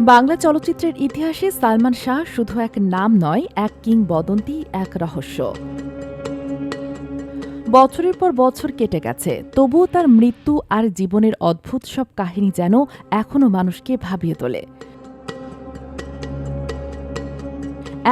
বাংলা চলচ্চিত্রের ইতিহাসে সালমান শাহ শুধু এক নাম নয়, এক কিংবদন্তি, এক রহস্য। বছরের পর বছর কেটে গেছে, তবুও তার মৃত্যু আর জীবনের অদ্ভুত সব কাহিনী যেন এখনও মানুষকে ভাবিয়ে তোলে।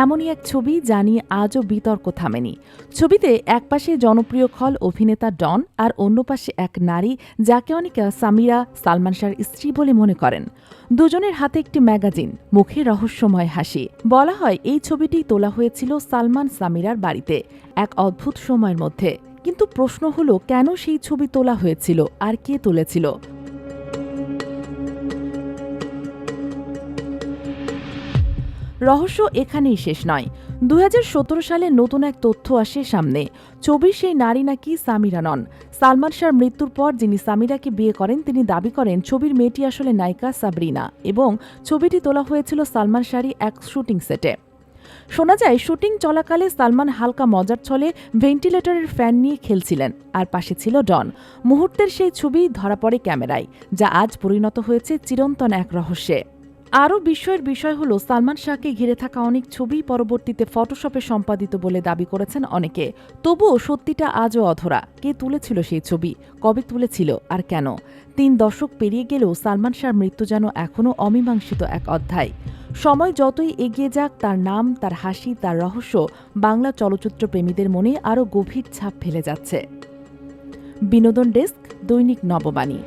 এমনই এক ছবি যা নিয়ে আজও বিতর্ক থামেনি। ছবিতে একপাশে জনপ্রিয় খল অভিনেতা ডন আর অন্য পাশে এক নারী যাকে অনেকে সামিরা, সালমান শাহর স্ত্রী বলে মনে করেন। দুজনের হাতে একটি ম্যাগাজিন, মুখে রহস্যময় হাসি। বলা হয়, এই ছবিটি তোলা হয়েছিল সালমান সামিরার বাড়িতে, এক অদ্ভুত সময়ের মধ্যে। কিন্তু প্রশ্ন হলো, কেন সেই ছবি তোলা হয়েছিল আর কে তুলেছিল? রহস্য এখানেই শেষ নয়। দু সালে নতুন এক তথ্য আসে সামনে। ছবির সেই নারী নাকি সামিরা নন। সালমান শাহর মৃত্যুর পর যিনি সামিরাকে বিয়ে করেন, তিনি দাবি করেন, ছবির মেয়েটি আসলে নায়িকা সাবরিনা এবং ছবিটি তোলা হয়েছিল সালমান শাহরই এক শুটিং সেটে। শোনা যায়, শুটিং চলাকালে সালমান হালকা মজার ছলে ভেন্টিলেটরের ফ্যান নিয়ে খেলছিলেন, আর পাশে ছিল ডন। মুহূর্তের সেই ছবি ধরা পড়ে ক্যামেরায়, যা আজ পরিণত হয়েছে চিরন্তন এক রহস্যে। আরও বিস্ময়ের বিষয় হল, সালমান শাহকে ঘিরে থাকা অনেক ছবি পরবর্তীতে ফটোশপে সম্পাদিত বলে দাবি করেছেন অনেকে। তবুও সত্যিটা আজও অধরা। কে তুলেছিল সেই ছবি? কবে তুলেছিল? আর কেন? তিন দশক পেরিয়ে গেলেও সালমান শাহর মৃত্যু যেন এখনও অমীমাংসিত এক অধ্যায়। সময় যতই এগিয়ে যাক, তার নাম, তার হাসি, তার রহস্য বাংলা চলচ্চিত্র প্রেমীদের মনে আরও গভীর ছাপ ফেলে যাচ্ছে। বিনোদন ডেস্ক দৈনিক নববাণী।